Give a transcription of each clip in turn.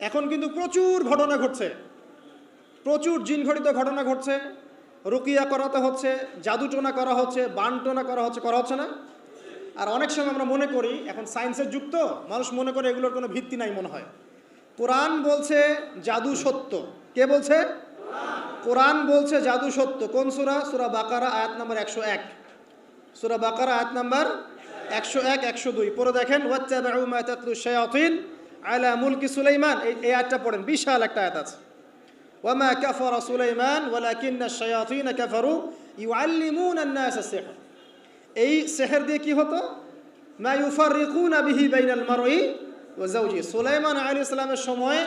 এখন কিন্তু প্রচুর ঘটনা ঘটছে। প্রচুর জিনঘটিত ঘটনা ঘটছে। রুকিয়া করাতে হচ্ছে, জাদুটোনা করা হচ্ছে, বানটোনা করা হচ্ছে করা হচ্ছে না। আর অনেক সময় আমরা মনে করি, এখন সায়েন্সের যুগ তো মানুষ মনে করে এগুলোর কোনো ভিত্তি নাই মনে হয়। কোরআন বলছে জাদু সত্য। কে বলছে? কোরআন বলছে জাদু সত্য। কোন সুরা? সুরা বাকারা, আয়াত নাম্বার একশো এক। সুরা বাকারা, আয়াত নাম্বার একশো এক, একশো দুই। পরে দেখেন শায়াতিন। আলা মুলকি সুলাইমান। এই আয়াতটা পড়েন, বিশাল একটা আয়াত আছে। ওয়ামা কাফারা সুলাইমান, ওয়ালাকিন্না শায়াতিন কাফারু ইউআল্লিমুনা আন-নাস সিহর। এই সেহের দিয়ে কি হতো? মা ইউফাররিকুনা বিহি বাইনাল মারই ওয়া যাওজি। সুলাইমান আলাইহিস সালামের সময়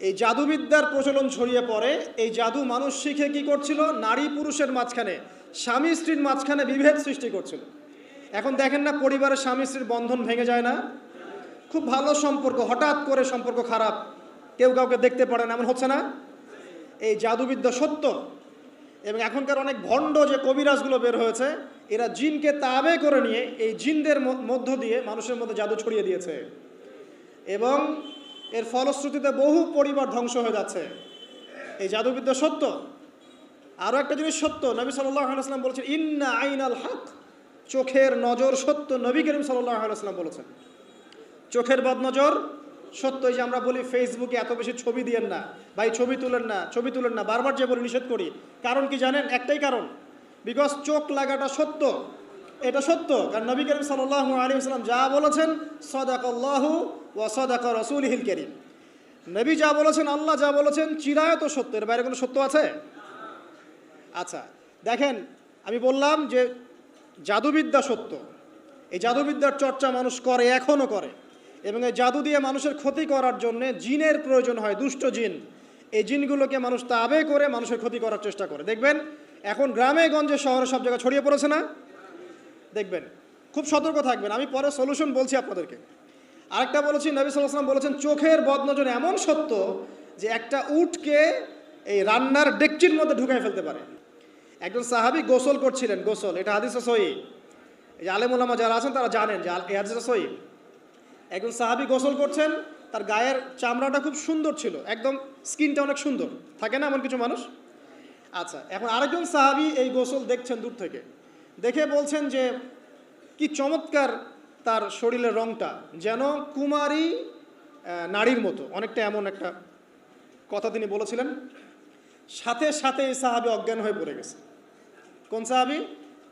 এই জাদুবিদ্যার প্রচলন ছড়িয়ে পড়ে। এই জাদু মানুষ শিখে কি করছিল? নারী পুরুষের মাঝখানে, স্বামী স্ত্রীর মাঝখানে বিভেদ সৃষ্টি করছিল। এখন দেখেন না, পরিবারের স্বামী স্ত্রীর বন্ধন ভেঙে যায় না। খুব ভালো সম্পর্ক, হঠাৎ করে সম্পর্ক খারাপ। কেউ কাউকে দেখতে পারে না, এমন হচ্ছে না? এই জাদুবিদ্যা সত্য। এবং এখনকার অনেক ভণ্ড যে কবিরাজগুলো বের হয়েছে, এরা জিনকে তাবে করে নিয়ে এই জিনদের মধ্য দিয়ে মানুষের মধ্যে জাদু ছড়িয়ে দিয়েছে। এবং এর ফলশ্রুতিতে বহু পরিবার ধ্বংস হয়ে যাচ্ছে। এই জাদুবিদ্যা সত্য। আরও একটা জিনিস সত্য, নবী আলাইসলাম বলেছেন, ইন্না আইন আল হক। চোখের নজর সত্য, নবী করিম আলাইসলাম বলেছেন। চোখের বদনজর সত্য এই যে আমরা বলি ফেসবুকে এত বেশি ছবি দিয়েন না, ভাই ছবি তুলেন না, ছবি তুলেন না, বারবার যে বলি নিষেধ করি। কারণ কি জানেন? একটাই কারণ বিকজ চোখ লাগাটা সত্য। এটা সত্য, কারণ নবী করিম সাল্লাহ আলী আসলাম যা বলেছেন সদাক আল্লাহু ওয়া সদাক রসুল হিল করিম। নবী যা বলেছেন, আল্লাহ যা বলেছেন, চিরায়ত সত্য। এর বাইরে কোনো সত্য আছে? আচ্ছা দেখেন, আমি বললাম যে জাদুবিদ্যা সত্য। এই জাদুবিদ্যার চর্চা মানুষ করে এখনও করে। এবং এই জাদু দিয়ে মানুষের ক্ষতি করার জন্যে জিনের প্রয়োজন হয়, দুষ্ট জিন। এই জিনগুলোকে মানুষ তাবে করে মানুষের ক্ষতি করার চেষ্টা করে। দেখবেন, এখন গ্রামে, গঞ্জে, শহরে সব জায়গায় ছড়িয়ে পড়েছে না? দেখবেন, খুব সতর্ক থাকবেন। আমি পরে সলিউশন বলছি আপনাদেরকে। আরেকটা বলেছি, নবী সাল্লাম বলেছেন, চোখের বদনজন এমন সত্য যে একটা উটকে এই রান্নার ডেকচির মধ্যে ঢুকাই ফেলতে পারে। একজন সাহাবি গোসল করছিলেন, গোসল। এটা হাদিসে সহি। এই যে আলেমুলামা যারা আছেন তারা জানেন যে এই সহি। একজন সাহাবি গোসল করছেন, তার গায়ের চামড়াটা খুব সুন্দর ছিল, একদম স্কিনটা অনেক সুন্দর। থাকে না এমন কিছু মানুষ? আচ্ছা এখন আরেকজন সাহাবি এই গোসল দেখছেন দূর থেকে। দেখে বলছেন যে, কি চমৎকার তার শরীরের রংটা, যেন কুমারী নারীর মতো। অনেকটা এমন একটা কথা তিনি বলেছিলেন। সাথে সাথে এই সাহাবি অজ্ঞান হয়ে পড়ে গেছে। কোন সাহাবি?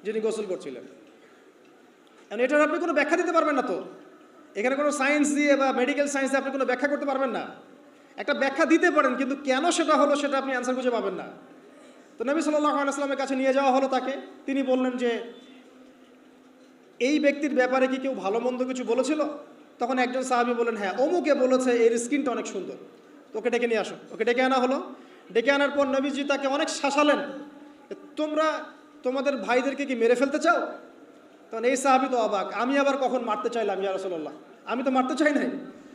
যিনি গোসল করছিলেন। এটার আপনি কোনো ব্যাখ্যা দিতে পারবেন না তো? এখানে কোনো সায়েন্স দিয়ে বা মেডিকেল সায়েন্স দিয়ে আপনি কোনো ব্যাখ্যা করতে পারবেন না। একটা ব্যাখ্যা দিতে পারেন, কিন্তু কেন সেটা হলো সেটা আপনি অ্যান্সার খুঁজে পাবেন না। তো নবী সাল্লাহ আলাইস্লামের কাছে নিয়ে যাওয়া হলো তাকে। তিনি বললেন যে, এই ব্যক্তির ব্যাপারে কি কেউ ভালো মন্দ কিছু বলেছিল? তখন একজন সাহাবি বললেন হ্যাঁ অমুকে বলেছে এর স্কিনটা অনেক সুন্দর। তো ওকে ডেকে নিয়ে আসো। ওকে ডেকে আনা হলো। ডেকে আনার পর নবীজি তাকে অনেক শাসালেন, তোমরা তোমাদের ভাইদেরকে কি মেরে ফেলতে চাও? তখন, এই সাহাবি তো অবাক, আমি আবার কখন মারতে চাইলাম ইয়া রসল্লাহ আমি তো মারতে চাই নাই।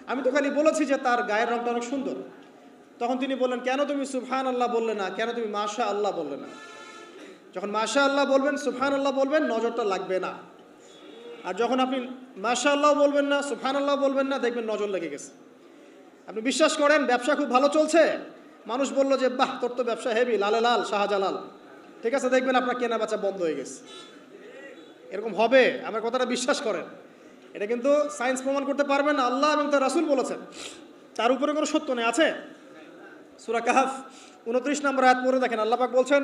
আমি তো খালি বলেছি যে তার গায়ের রংটা অনেক সুন্দর। তখন তিনি বললেন, কেন তুমি সুফহান আল্লাহ বললে না? কেন তুমি মাশা আল্লাহ বললে না? যখন মাশা আল্লাহ বলবেন সুফহান আল্লাহ বলবেন, নজরটা লাগবে না। আর যখন আপনি মাশা আল্লাহ বলবেন না সুফহান আল্লাহ বলবেন না, দেখবেন নজর লেগে গেছে। আপনি বিশ্বাস করেন, ব্যবসা খুব ভালো চলছে? মানুষ বলল যে, বাহ, তোর তো ব্যবসা হেভি লালে লাল, শাহজালাল। ঠিক আছে, দেখবেন আপনার কেনা বেচা বন্ধ হয়ে গেছে। এরকম হবে, আমার কথাটা বিশ্বাস করেন। এটা কিন্তু সায়েন্স প্রমাণ করতে পারবেন, আল্লাহ এবং তার রাসুল বলেছেন। তার উপরে কোনো সত্য নেই, আছে? সুরা কাহাফ উনত্রিশ নম্বর আয়াত পরে দেখেন, আল্লাহ পাক বলছেন,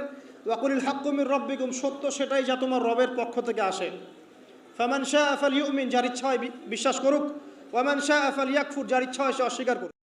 ওয়াকুলিল হাক্কুমির রব্বিকুম সত্য সেটাই যা তোমার রবের পক্ষ থেকে আসে। ফামান শাহ আফাল ইউমিন যার ইচ্ছা হয় বিশ্বাস করুক। ওয়ামান শাহ আফাল ইয়াকফুর যার ইচ্ছা হয় সে অস্বীকার করুক।